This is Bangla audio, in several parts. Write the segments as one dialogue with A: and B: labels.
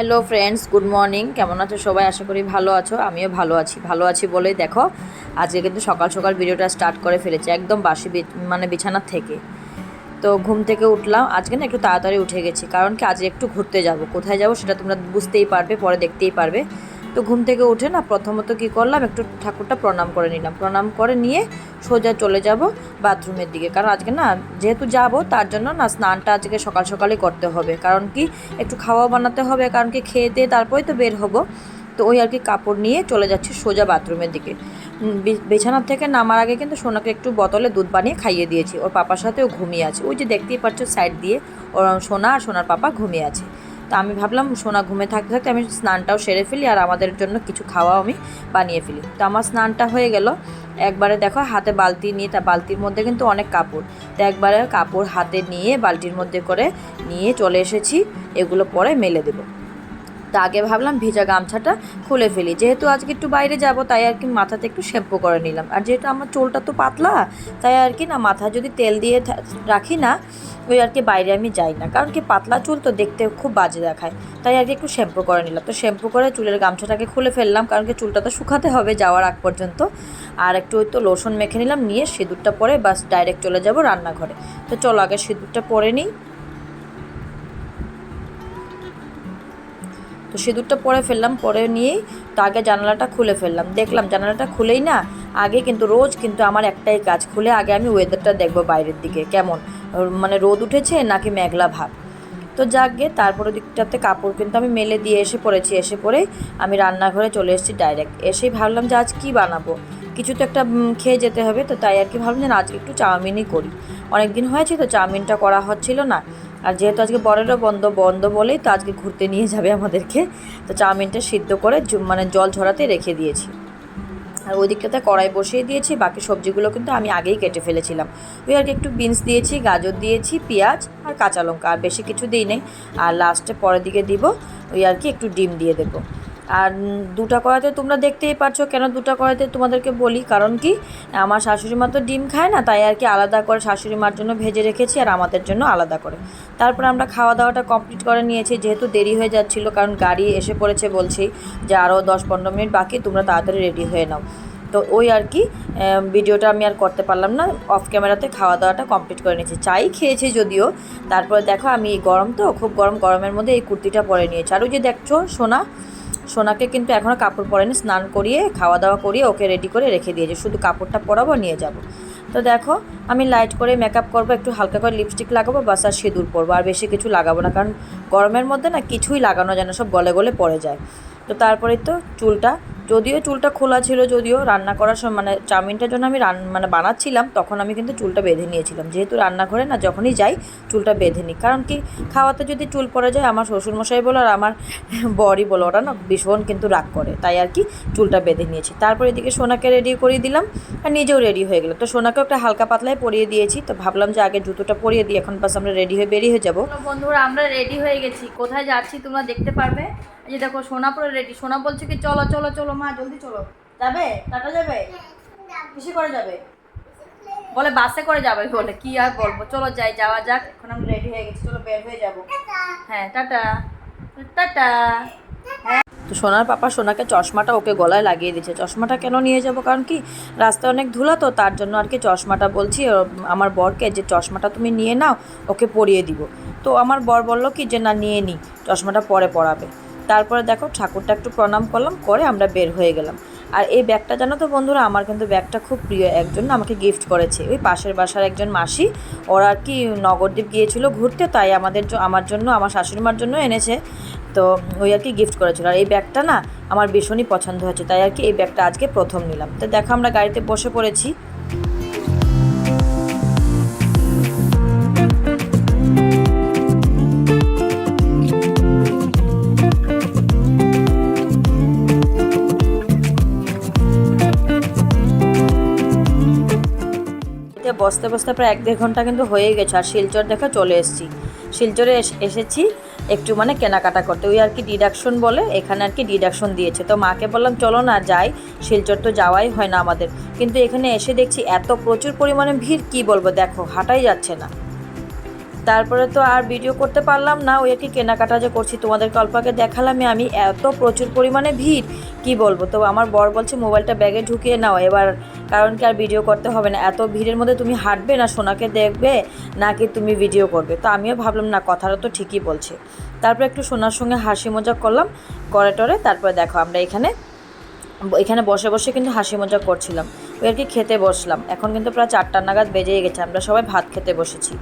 A: হ্যালো ফ্রেন্ডস গুড মর্নিং কেমন আছো সবাই? আশা করি ভালো আছো। আমিও ভালো আছি। ভালো আছি বলেই দেখো, আজকে কিন্তু সকাল সকাল ভিডিওটা স্টার্ট করে ফেলেছি, একদম বাসি মানে বিছানার থেকে। তো ঘুম থেকে উঠলাম। আজকে না একটু তাড়াতাড়ি উঠে গেছি, কারণ কি আজ একটু ঘুরতে যাব। কোথায় যাব সেটা তোমরা বুঝতেই পারবে, পরে দেখতেই পারবে। তো ঘুম থেকে উঠে না প্রথমত কি করলাম, একটু ঠাকুরটা প্রণাম করে নিলাম। প্রণাম করে নিয়ে সোজা চলে যাব বাথরুমের দিকে। কারণ আজকে না, যেহেতু যাব, তার জন্য না স্নানটা আজকে সকাল সকালই করতে হবে। কারণ কি, একটু খাওয়া বানাতে হবে, কারণ কি খেয়ে দিয়ে তারপরেই তো বের হব। তো ওই আর কি কাপড় নিয়ে চলে যাচ্ছি সোজা বাথরুমের দিকে। বিছানার থেকে নামার আগে কিন্তু সোনাকে একটু বোতলে দুধ বানিয়ে খাইয়ে দিয়েছি। ওর পাপার সাথে ও ঘুমিয়ে আছে। ওই যে দেখতেই পাচ্ছ সাইড দিয়ে, ওর সোনা আর সোনার পাপা ঘুমিয়ে আছে। তো আমি ভাবলাম সোনা ঘুমে থাকতে থাকতে আমি স্নানটাও সেরে ফেলি আর আমাদের জন্য কিছু খাওয়াও আমি বানিয়ে ফেলি। তো আমার স্নানটা হয়ে গেল। একবারে দেখো হাতে বালতি নিয়ে তা বালতির মধ্যে কিন্তু অনেক কাপড়। তো একবারে কাপড় হাতে নিয়ে বালতির মধ্যে করে নিয়ে চলে এসেছি। এগুলো পরে মেলে দেবো। তা আগে ভাবলাম ভেজা গামছাটা খুলে ফেলি। যেহেতু আজকে একটু বাইরে যাব, তাই আর কি মাথাতে একটু শ্যাম্পু করে নিলাম। আর যেহেতু আমার চুলটা তো পাতলা, তাই আর কি না মাথা যদি তেল দিয়ে রাখি না, ওই আর কি বাইরে আমি যাই না। কারণ কি পাতলা চুল তো দেখতে খুব বাজে দেখায়। তাই আর কি একটু শ্যাম্পু করে নিলাম। তো শ্যাম্পু করে চুলের গামছাটাকে খুলে ফেললাম, কারণ কি চুলটা তো শুকাতে হবে যাওয়ার আগ পর্যন্ত। আর একটু ওই তো লোশন মেখে নিলাম, নিয়ে সিঁদুরটা পরে বাস ডাইরেক্ট চলে যাব রান্নাঘরে। তো চলো আগে সিঁদুরটা পরে নিই। তো সিঁদুরটা পরে ফেললাম, পরে নিয়েই তো আগে জানালাটা খুলে ফেললাম। দেখলাম জানালাটা খুলেই না, আগে কিন্তু রোজ কিন্তু আমার একটাই কাজ, খুলে আগে আমি ওয়েদারটা দেখব বাইরের দিকে, কেমন? মানে রোদ উঠেছে নাকি মেঘলা ভাব? তো যাকগে তারপরে দিকটাতে কাপড় কিন্তু আমি মেলে দিয়ে এসে পড়েছি, এসে পরেই আমি রান্নাঘরে চলে এসেছি ডাইরেক্ট এসেই ভাবলাম যে আজ কী বানাবো? কিছু তো একটা খেয়ে যেতে হবে, তো তাই আর কি ভাবলাম যে আজকে একটু চাউমিনই করি। অনেক দিন হয়েছে তো চাউমিনটা করা হচ্ছিল না আর যেহেতু আজকে বরেরও বন্ধ বন্ধ বলেই তো আজকে ঘুরতে নিয়ে যাবে আমাদেরকে। তো চাউমিনটা সিদ্ধ করে মানে জল ঝরাতে রেখে দিয়েছি। আর ওই দিকটাতে কড়াই বসিয়ে দিয়েছি, বাকি সবজিগুলো কিন্তু আমি আগেই কেটে ফেলেছিলাম। ওই আর কি একটু বিনস দিয়েছি, গাজর দিয়েছি, পেঁয়াজ আর কাঁচা লঙ্কা, আর বেশি কিছু দিই নেই আর লাস্টে পরের দিকে দিব, ওই আর কি একটু ডিম দিয়ে দেবো। আর দুটা কড়াইতে তোমরা দেখতেই পারছ কেন দুটা কড়াতে তোমাদেরকে বলি, কারণ কি, আমার শাশুড়ি মা তো ডিম খায় না, তাই আর কি আলাদা করে শাশুড়ি মার জন্য ভেজে রেখেছি আর আমাদের জন্য আলাদা করে। তারপর আমরা খাওয়া দাওয়াটা কমপ্লিট করে নিয়েছি, যেহেতু দেরি হয়ে যাচ্ছিল, কারণ গাড়ি এসে পড়েছে বলছি যে আরও দশ পনেরো মিনিট বাকি, তোমরা তাড়াতাড়ি রেডি হয়ে নাও। তো ওই আর কি ভিডিওটা আমি আর করতে পারলাম না, অফ ক্যামেরাতে খাওয়া দাওয়াটা কমপ্লিট করে নিয়েছি। চাই খেয়েছি যদিও, তারপরে দেখো আমি গরম তো, খুব গরম, গরমের মধ্যে এই কুর্তিটা পরে নিয়েছি। আর ওই যে দেখছ সোনা সোনাকে কিন্তু এখনও কাপড় পরেনি, স্নান করিয়ে খাওয়া দাওয়া করিয়ে ওকে রেডি করে রেখে দিয়েছে। শুধু কাপড়টা পরাবো, নিয়ে যাব। তো দেখো, আমি লাইট করে মেকআপ করব, একটু হালকা করে লিপস্টিক লাগাবো বাস আর সিঁদুর পরবো। আর বেশি কিছু লাগাবো না, কারণ গরমের মধ্যে না কিছুই লাগানো যেন সব গলে গলে পড়ে যায়। তো তারপরে তো চুলটা যদিও চুলটা খোলা ছিল, যদিও রান্না করার সময় মানে চাউমিনটার জন্য আমি রান মানে বানাচ্ছিলাম, তখন আমি কিন্তু চুলটা বেঁধে নিয়েছিলাম। যেহেতু রান্নাঘরে না, যখনই যাই, চুলটা বেঁধে নিই। কারণ কি, খাওয়াতে যদি চুল পড়ে যায়, আমার শ্বশুরমশাই বলো আর আমার বরই বলো, ওরা না ভীষণ কিন্তু রাগ করে। তাই আর কি, চুলটা বেঁধে নিয়েছি। তারপর এদিকে সোনাকে রেডি করিয়ে দিলাম, আর নিজেও রেডি হয়ে গেলো। তো সোনাকেও একটা হালকা পাতলায় পরিয়ে দিয়েছি, তো ভাবলাম যে আগে জুতোটা পরিয়ে দিই, এখন বাস আমরা রেডি হয়ে বেরিয়ে যাব।
B: চলো বন্ধুরা, আমরা রেডি হয়ে গেছি। কোথায় যাচ্ছি তোমরা দেখতে পারবে? এই যে দেখো, সোনা পরে রেডি সোনা বলছে কি, চলো চলো চলো, মা, জলদি চলো। যাবে? টাটা যাবে? কিসে করে যাবে? বলে বাসে করে যাবে বলে, কি আর বলব? চলো যাই, যাওয়া যাক। এখন আমি রেডি হয়ে গেছি, চলো বের হয়ে যাব। হ্যাঁ টাটা। টাটা।
A: তো সোনার পাপা সোনাকে চশমাটা ওকে গলায় লাগিয়ে দিচ্ছে চশমাটা কেন নিয়ে যাব? কারণ কি, রাস্তায় অনেক ধুলা তো, তার জন্য আর কি চশমাটা বলছি আমার বরকে যে চশমাটা তুমি নিয়ে নাও, ওকে পরিয়ে দিব। তো আমার বর বলল কি যে, না, নিয়ে নিই চশমাটা পরে পরাবে। তারপরে দেখো ঠাকুরটা একটু প্রণাম করলাম, করে আমরা বের হয়ে গেলাম। আর এই ব্যাগটা জানো তো বন্ধুরা, আমার কিন্তু ব্যাগটা খুব প্রিয়, একজন আমাকে গিফট করেছে। ওই পাশের বাসার একজন মাসি, ওরা আর কি নগরদ্বীপ গিয়েছিল ঘুরতে, তাই আমাদের আমার জন্য, আমার শাশুড়ি মার জন্য এনেছে। তো ওই আর কি গিফট করেছিল। আর এই ব্যাগটা না, আমার ভীষণই পছন্দ হয়েছে, তাই আর কি এই ব্যাগটা আজকে প্রথম নিলাম। তো দেখো আমরা গাড়িতে বসে পড়েছি। বসতে বসতে প্রায় এক দেড় ঘণ্টা কিন্তু হয়ে গেছে। আর শিলচর দেখে চলে এসেছি। শিলচরে এস- এসেছি একটু মানে কেনাকাটা করতে। ওই আর কি ডিডাকশন বলে, এখানে আর কি ডিডাকশন দিয়েছে। তো মাকে বললাম, চলো না যাই, শিলচর তো যাওয়াই হয় না আমাদের। কিন্তু এখানে এসে দেখছি এত প্রচুর পরিমাণে ভিড়, কি বলব? দেখো, হাঁটাই যাচ্ছে না।
B: তারপরে তো আর ভিডিও করতে পারলাম না। ওই কি কেনাকাটা যে করছি তোমাদের কল্পাকে দেখালামই আমি। এত প্রচুর পরিমাণে ভিড়, কি বলব? তো আমার বর বলছে, মোবাইলটা ব্যাগে ঢুকিয়ে নাও। এবার কারণ কি আর ভিডিও করতে হবে না। এত ভিড়ের মধ্যে তুমি হাঁটবে না, সোনাকে দেখবে, নাকি তুমি ভিডিও করবে? তো আমিও ভাবলাম, না, কথাটা তো ঠিকই বলছে। তারপর একটু সোনার সঙ্গে হাসি মজা করলাম, করে টরে তারপরে দেখো, আমরা এখানে এখানে বসে বসে কিন্তু হাসি মজা করছিলাম। ওই আর কি খেতে বসলাম। এখন কিন্তু প্রায় চারটা নাগাদ বেজেই গেছে। আমরা সবাই ভাত খেতে বসেছি।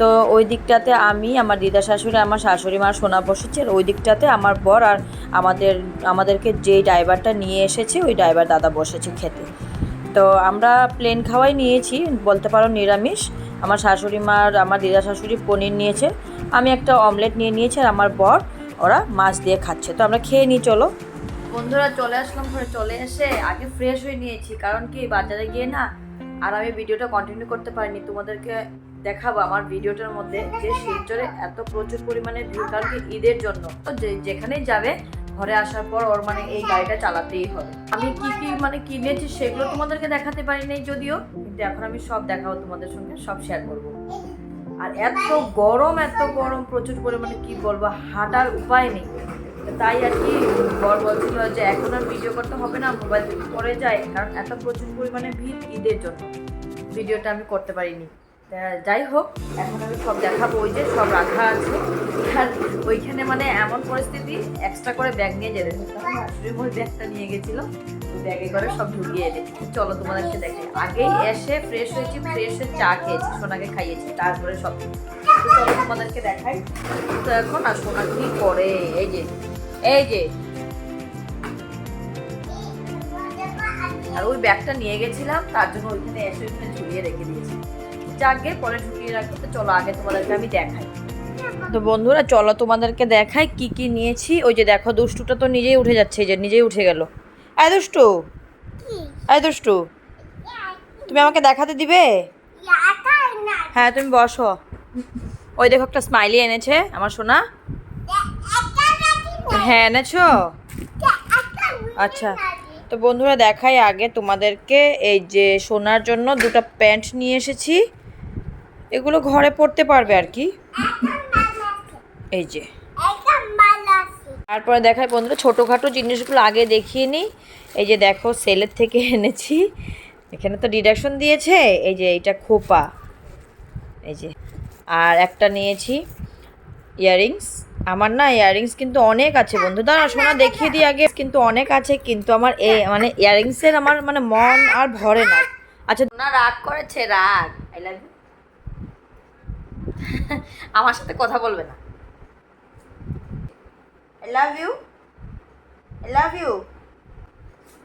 B: তো ওই দিকটাতে আমি, আমার দিদা শাশুড়ি, আমার শাশুড়ি মা সোনা বসেছে ওই দিকটাতে আমার বর আর আমাদের, আমাদেরকে যেই ড্রাইভারটা নিয়ে এসেছে, ওই ড্রাইভার দাদা বসেছে খেতে। তো আমরা প্লেন খাওয়াই নিয়েছি, বলতে পারো নিরামিষ। আমার শাশুড়ি মার আমার দিদা শাশুড়ি পনির নিয়েছে। আমি একটা অমলেট নিয়ে নিয়েছি আর আমার বর, ওরা মাছ দিয়ে খাচ্ছে। তো আমরা খেয়ে নিই, চলো।
A: বন্ধুরা, চলে আসলাম ঘরে। চলে এসে আগে ফ্রেশ হয়ে নিয়েছি। কারণ কি, বাজারে গিয়ে না, আর আমি ভিডিওটা কন্টিনিউ করতে পারিনি। তোমাদেরকে দেখাবো আমার ভিডিওটার মধ্যে যে শিলচরে এত প্রচুর পরিমাণে ভিড়, কারণ কি ঈদের জন্য। তো যেখানেই যাবে, ঘরে আসার পর ওর মানে এই গাড়িটা চালাতেই হবে। আমি কি কি মানে কিনেছি সেগুলো তোমাদেরকে দেখাতে পারি নাই যদিও, কিন্তু এখন আমি সব দেখাবো তোমাদের সঙ্গে, সব শেয়ার করব। আর এত গরম এত গরম, প্রচুর পরিমাণে কি বলব, হাঁটার উপায় নেই। তাই আর কি বর বলছিল যে এখন আর ভিডিও করতে হবে না মোবাইল থেকে পরে যায়, কারণ এত প্রচুর পরিমাণে ভিড় ঈদের জন্য। ভিডিওটা আমি করতে পারিনি। যাই হোক, এখন আমি সব দেখাবো, ওই যে সব রাখা আছে। আর ওইখানে মানে এমন পরিস্থিতি এক্সট্রা করে ব্যাগ নিয়ে যেতে শাশুড়ি ওই ব্যাগটা নিয়ে গেছিল ব্যাগে করে সব ঢুকিয়ে এনেছি চলো তোমাদেরকে দেখে আগেই এসে ফ্রেশ হয়েছি ফ্রেশ হয়ে চা খেয়েছি, সোনাকে খাইয়েছি, তারপরে সব। তো চলো তোমাদেরকে দেখাই। তো এখন আর সোনা কি করে? এই যে এই যে। আর ওই ব্যাগটা নিয়ে গেছিলাম, তার জন্য ওইখানে এসে ওইখানে ঝুলিয়ে রেখে দিয়েছি। পরে রাখব। তো চলো আগে তোমাদেরকে আমি দেখাই।
B: তো বন্ধুরা, চলো তোমাদেরকে দেখাই কি কি নিয়েছি। ওই যে দেখো, দুষ্টুটা তো নিজেই উঠে যাচ্ছে, এই যে নিজেই উঠে গেল। এই দুষ্টু এই দুষ্টু, তুমি আমাকে দেখাতে দিবে? হ্যাঁ তুমি বসো। ওই দেখো একটা স্মাইলি এনেছে, আমার সোনা। হ্যাঁ এনেছো? আচ্ছা তো বন্ধুরা দেখাই আগে তোমাদেরকে। এই যে সোনার জন্য দুটো প্যান্ট নিয়ে এসেছি। এগুলো ঘরে পড়তে পারবে আর কি। এই যে। তারপরে দেখায় বন্ধুরা, ছোটোখাটো জিনিসগুলো আগে দেখিয়ে নিই। এই যে দেখো, সেলের থেকে এনেছি। এখানে তো ডিডাকশন দিয়েছে। এই যে এইটা খোপা। এই যে। আর একটা নিয়েছি ইয়াররিংস। আমার না ইয়াররিংস কিন্তু অনেক আছে বন্ধু। দাঁড়া সোনা, দেখিয়ে দিই আগে। কিন্তু অনেক আছে, কিন্তু আমার এ মানে ইয়াররিংসের আমার মানে মন আর ভরে না। আচ্ছা
A: সোনা, রাগ করেছে, রাগ। আই লাভ ইউ আমার সাথে কথা বলবে না। লাভ ইউ লাভ ইউ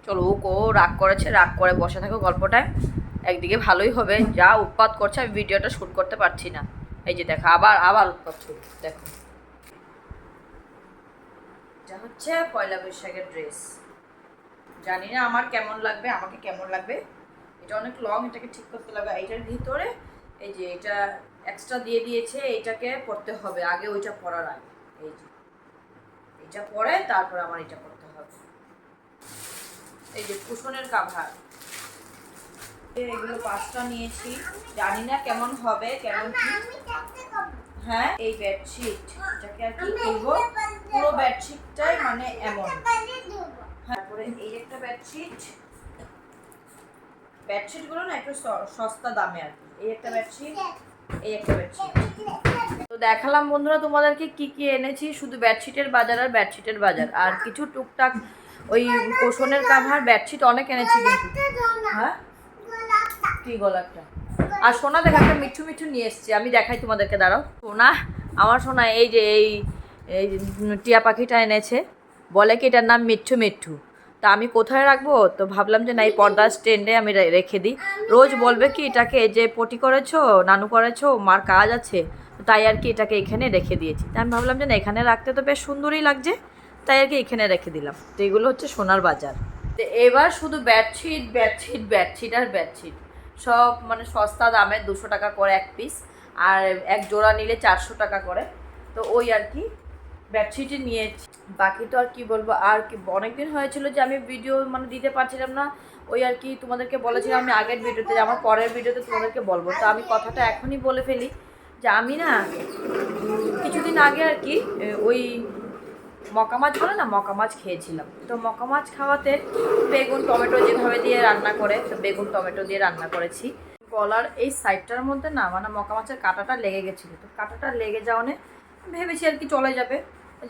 A: চলো, ও কো, রাগ করেছে, রাগ করে বসে থাকো গল্পটায়। একদিকে ভালোই হবে, যা উৎপাত করছে, আমি ভিডিওটা শ্যুট করতে পারছি না। এই যে দেখো, আবার আবার উৎপাত শুরু, দেখো। যা হচ্ছে পয়লা বৈশাখের ড্রেস। জানি না আমার কেমন লাগবে, আমাকে কেমন লাগবে। এটা অনেক লং এটাকে ঠিক করতে লাগবে এইটার ভিতরে এই যে এটা এক্সট্রা দিয়ে দিয়েছে এইটাকে পড়তে হবে। আগে ওইটা পরার আগে। এই যে। এটা পরে তারপর আমার এটা করতে হবে। এই যে কুশনের কাভার এগুলো পাঁচটা নিয়েছি। জানি না কেমন হবে, কেমন কি। হ্যাঁ এই বেডশিট এটাকে আর কি করব? পুরো বেডশিটটাই মানে এমন। তারপরে এই একটা বেডশিট বেডশিটগুলো না একটু সস্তা দামে আর এই একটা বেডশিট এই একটা বেডশিট তো দেখালাম বন্ধুরা তোমাদেরকে কি কি এনেছি, শুধু বেডশিটের বাজার আর বেডশিটের বাজার। আর কিছু টুকটাক ওই কোশনের কাভার বেডশিট অনেক এনেছি কিন্তু। হ্যাঁ? কি গলাটা আর সোনা দেখা, একটা মিঠু মিঠু নিয়ে এসছি। আমি দেখাই তোমাদেরকে, দাঁড়াও। সোনা, আমার সোনা, এই যে, এই এই টিয়া পাখিটা এনেছে। বলে কি এটার নাম মিঠু মিঠু? তা আমি কোথায় রাখব? তো ভাবলাম যে না, এই পর্দার স্ট্যান্ডে আমি রেখে দিই। রোজ বলবে কি, এটাকে যে পটি করেছ, নানু করেছ, মার কাজ আছে। তাই আর কি এটাকে এখানে রেখে দিয়েছি। তা আমি ভাবলাম যে না, এখানে রাখতে তো বেশ সুন্দরই লাগছে। তাই আর কি এখানে রেখে দিলাম। তো এগুলো হচ্ছে সোনার বাজার। তো এবার শুধু বেডশিট বেডশিট বেডশিট আর বেডশিট সব মানে সস্তা দামে দুশো টাকা করে এক পিস আর এক জোড়া নিলে চারশো টাকা করে। তো ওই আর কি। বেডশিটই নিয়েছি। বাকি তো আর কি বলব? আর কি, অনেকদিন হয়েছিল যে আমি ভিডিও মানে দিতে পারছিলাম না। ওই আর কি তোমাদেরকে বলেছিলাম আমি আগের ভিডিওতে যে আমার পরের ভিডিওতে তোমাদেরকে বলব। তো আমি কথাটা এখনই বলে ফেলি যে আমি না, কিছুদিন আগে আর কি ওই মকা মাছ বলে না মকা মাছ খেয়েছিলাম। তো মকা মাছ খাওয়াতে বেগুন, টমেটো যেভাবে দিয়ে রান্না করে, তো বেগুন, টমেটো দিয়ে রান্না করেছি। গলার এই সাইডটার মধ্যে না মানে মকা মাছের কাঁটাটা লেগে গেছিল। তো কাঁটাটা লেগে যাওয়ানে ভেবেছি আর কি চলে যাবে।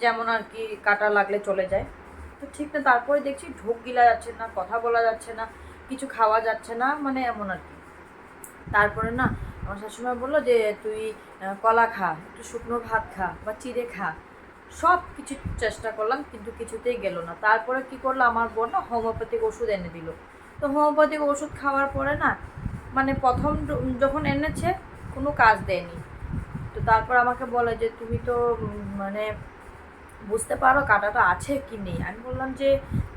A: যেমন আর কি কাটা লাগলে চলে যায়। তো ঠিক না, তারপরে দেখছি ঢোক গিলা যাচ্ছে না, কথা বলা যাচ্ছে না, কিছু খাওয়া যাচ্ছে না মানে এমন আর কি। তারপরে না, আমার শাশুড়ি বলল যে, তুই কলা খা, একটু শুকনো ভাত খা বা চিড়ে খা। সব কিছু চেষ্টা করলাম, কিন্তু কিছুতেই গেল না। তারপরে কি করল, আমার বোন না হোমিওপ্যাথিক ওষুধ এনে দিল। তো হোমিওপ্যাথিক ওষুধ খাওয়ার পরে না মানে প্রথম যখন এনেছে, কোনো কাজ দেয়নি। তো তারপর আমাকে বলে যে, তুমি তো মানে বুঝতে পারো কাঁটাটা আছে কি নেই। আমি বললাম যে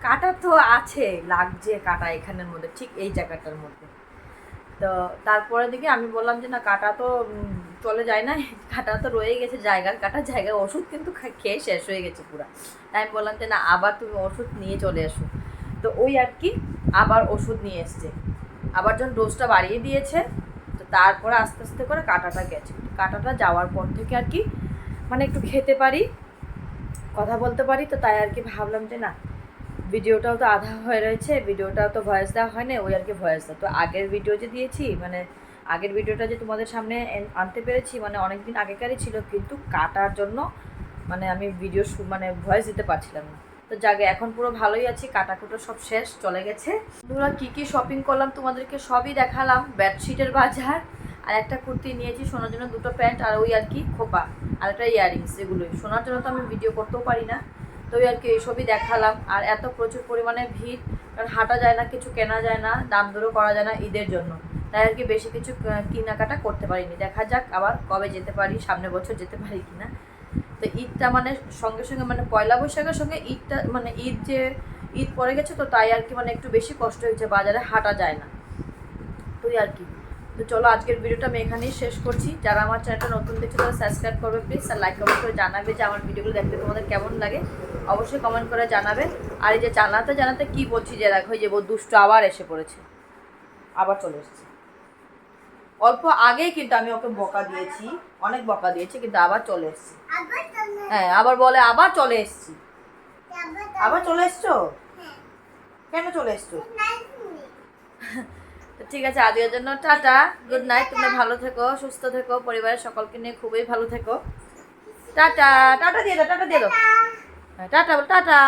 A: কাঁটা তো আছে, লাগছে কাঁটা এখানের মধ্যে, ঠিক এই জায়গাটার মধ্যে। তো তারপরে দিকে আমি বললাম যে না, কাটা তো চলে যায় না, কাটা তো রয়ে গেছে জায়গার কাটা জায়গায় ওষুধ কিন্তু খেয়ে শেষ হয়ে গেছে পুরো। তাই আমি বললাম যে না, আবার তুমি ওষুধ নিয়ে চলে এসো। তো ওই আর কি, আবার ওষুধ নিয়ে এসছে। আবার যখন ডোজটা বাড়িয়ে দিয়েছে, তো তারপরে আস্তে আস্তে করে কাটাটা গেছে। কাটাটা যাওয়ার পর থেকে আর কি মানে একটু খেতে পারি কথা বলতে পারি, তো তাই আর কি ভাবলাম যে না, ভিডিওটাও তো আধা হয়ে রয়েছে, ভিডিওটাও তো ভয়েস দেওয়া হয় না ওই আর কি ভয়েস দেওয়া। তো আগের ভিডিও যে দিয়েছি মানে আগের ভিডিওটা যে তোমাদের সামনে আনতে পেরেছি মানে অনেক দিন আগেকারই ছিল, কিন্তু কাটার জন্য মানে আমি ভিডিও মানে ভয়েস দিতে পারছিলাম না। তো জাগে এখন পুরো ভালোই আছি, কাটাকুটো সব শেষ, চলে গেছে। তোমরা কী কী শপিং করলাম তোমাদেরকে সবই দেখালাম বেডশিটের বাজার আর একটা কুর্তি নিয়েছি সোনার জন্য, দুটো প্যান্ট আর ওই আর কি খোপা আর একটা ইয়ারিংস এগুলোই। সোনার জন্য তো আমি ভিডিও করতেও পারি না তো ওই আর কি এইসবই দেখালাম। আর এত প্রচুর পরিমাণে ভিড়, কারণ হাঁটা যায় না, কিছু কেনা যায় না, দাম দরও করা যায় না ঈদের জন্য। তাই আর কি বেশি কিছু কেনাকাটা করতে পারিনি। দেখা যাক আবার কবে যেতে পারি, সামনে বছর যেতে পারি কিনা। তো ঈদটা মানে সঙ্গে সঙ্গে মানে পয়লা বৈশাখের সঙ্গে ঈদটা মানে ঈদ যে ঈদ পড়ে গেছে তো তাই আর কি মানে একটু বেশি কষ্ট হয়েছে, বাজারে হাঁটা যায় না। তুই আর কি। তো চলো আজকের ভিডিওটা আমি এখানেই শেষ করছি। যারা আমার চ্যানেলটা নতুন দেখছে তারা সাবস্ক্রাইব করবে প্লিজ আর লাইক কমেন্ট করে জানাবে যে আমার ভিডিওগুলো দেখতে তোমাদের কেমন লাগে। অবশ্যই কমেন্ট করে জানাবে। আর এই যে জানাতে জানাতে কি বলছি যে দেখো যে দুষ্ট আবার এসে পড়েছে। আবার চলে এসেছে। অল্প আগেই কিন্তু আমি ওকে বকা দিয়েছি অনেক বকা দিয়েছি কিন্তু আবার চলে এসেছি। হ্যাঁ আবার বলে আবার চলে এসেছি। আবার চলে এসছো? কেন চলে এসছো? তো ঠিক আছে আজকের জন্য টাটা গুড নাইট তোমরা ভালো থেকো সুস্থ থেকো পরিবারের সকলকে নিয়ে খুবই ভালো থেকো। টাটা টাটা দিয়ে দাও টাটা দিয়ে দাও। হ্যাঁ টাটা বল টাটা।